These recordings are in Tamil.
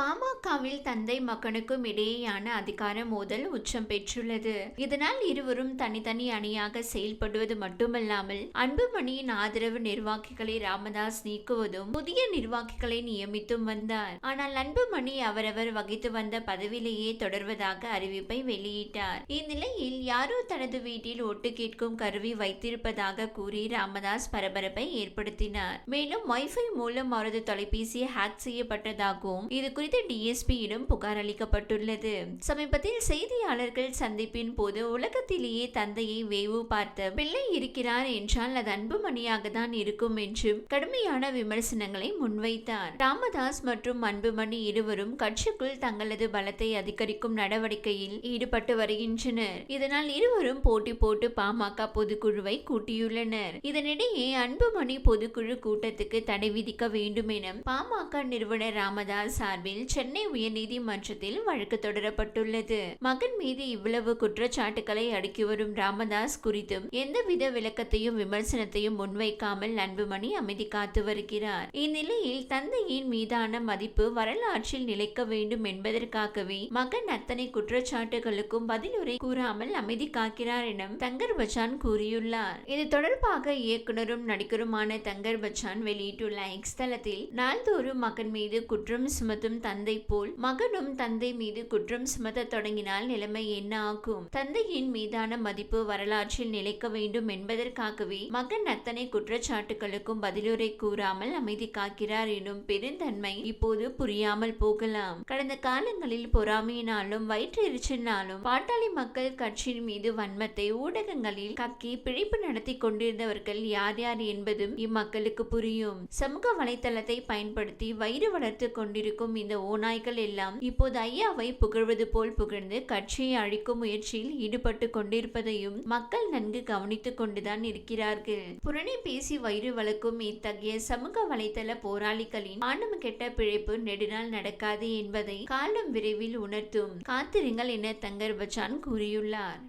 பாமகவில் தந்தை மகனுக்கும் இடையேயான அதிகார மோதல் உச்சம் பெற்றுள்ளது. இதனால் இருவரும் தனித்தனி அணியாக செயல்படுவது மட்டுமல்லாமல் அன்புமணியின் ஆதரவு நிர்வாகிகளை ராமதாஸ் நீக்குவதும் புதிய நிர்வாகிகளை நியமித்தும் வந்தார். ஆனால் அன்புமணி அவரவர் வகித்து வந்த பதவியிலேயே தொடர்வதாக அறிவிப்பை வெளியிட்டார். இந்நிலையில் யாரோ தனது வீட்டில் ஒட்டு கேட்கும் கருவி வைத்திருப்பதாக கூறி ராமதாஸ் பரபரப்பை ஏற்படுத்தினார். மேலும் வைஃபை மூலம் அவரது தொலைபேசி ஹேக் செய்யப்பட்டதாகவும் இது குறித்து மீது டிஎஸ்பியிடம் புகார் அளிக்கப்பட்டுள்ளது. சமீபத்தில் செய்தியாளர்கள் சந்திப்பின் போது உலகத்திலேயே தந்தையை வேவு பார்த்த பிள்ளை இருக்கிறார் என்றால் அது அன்புமணியாக தான் இருக்கும் என்றும் கடுமையான விமர்சனங்களை முன்வைத்தார். ராமதாஸ் மற்றும் அன்புமணி இருவரும் கட்சிக்குள் தங்களது பலத்தை அதிகரிக்கும் நடவடிக்கையில் ஈடுபட்டு வருகின்றனர். இதனால் இருவரும் போட்டி போட்டு பாமக பொதுக்குழுவை கூட்டியுள்ளனர். இதனிடையே அன்புமணி பொதுக்குழு கூட்டத்துக்கு தடை விதிக்க வேண்டும் என பாமக நிறுவனர் ராமதாஸ் சார்பில் சென்னை உயர்நீதிமன்றத்தில் வழக்கு தொடரப்பட்டுள்ளது. மகன் மீது இவ்வளவு குற்றச்சாட்டுகளை அடுக்கி வரும் ராமதாஸ் குறித்தும் எந்தவித விளக்கத்தையும் விமர்சனத்தையும் முன்வைக்காமல் அன்புமணி அமைதி காத்து வருகிறார். இந்நிலையில் தந்தையின் மீதான மதிப்பு வரலாற்றில் நிலைக்க வேண்டும் என்பதற்காகவே மகன் அத்தனை குற்றச்சாட்டுகளுக்கும் பதிலுரை கூறாமல் அமைதி காக்கிறார் என தங்கர் பச்சான் கூறியுள்ளார். இது தொடர்பாக இயக்குனரும் நடிகருமான தங்கர் பச்சான் வெளியிட்டுள்ள எக்ஸ் தளத்தில் நாள்தோறும் மகன் மீது குற்றம் சுமத்தும் தந்தை போல் மகனும் தந்தை மீது குற்றம் சுமத்த தொடங்கினால் நிலைமை என்ன ஆகும்? தந்தையின் மீதான மதிப்பு வரலாற்றில் நிலைக்க வேண்டும் என்பதற்காகவே மகன் அத்தனை குற்றச்சாட்டுகளுக்கும் பதிலுரை கூறாமல் அமைதி காக்கிறார் எனும் பெருந்தன்மை இப்போது புரியாமல் போகலாம். கடந்த காலங்களில் பொறாமையினாலும் வயிற்றெரிச்சலினாலும் பாட்டாளி மக்கள் கட்சியின் மீது வன்மத்தை ஊடகங்களில் கக்கி பிழைப்பு நடத்தி கொண்டிருந்தவர்கள் யார் யார் என்பதும் இம்மக்களுக்கு புரியும். சமூக வலைத்தளத்தை பயன்படுத்தி வயிறு வளர்த்து கொண்டிருக்கும் இந்த ஓநாய்கள் எல்லாம் இப்போது ஐயாவை புகழ்வது போல் புகழ்ந்து கட்சியை அழிக்கும் முயற்சியில் ஈடுபட்டு கொண்டிருப்பதையும் மக்கள் நன்கு கவனித்துக் கொண்டுதான் இருக்கிறார்கள். புறணி பேசி வயிறு வளர்க்கும் இத்தகைய சமூக வலைதள போராளிகளின் ஆணவம் கெட்ட பிழைப்பு நெடுநாள் நடக்காது என்பதை காலம் விரைவில் உணர்த்தும் காத்திருங்கள் என தங்கர் பச்சான் கூறியுள்ளார்.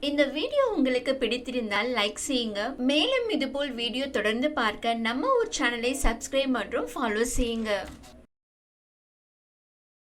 இந்த வீடியோ உங்களுக்கு பிடித்திருந்தால் லைக் செய்யுங்க. மேலும் இதுபோல் வீடியோ தொடர்ந்து பார்க்க நம்ம ஒரு சேனலை சப்ஸ்கிரைப் மற்றும் ஃபாலோ செய்யுங்க.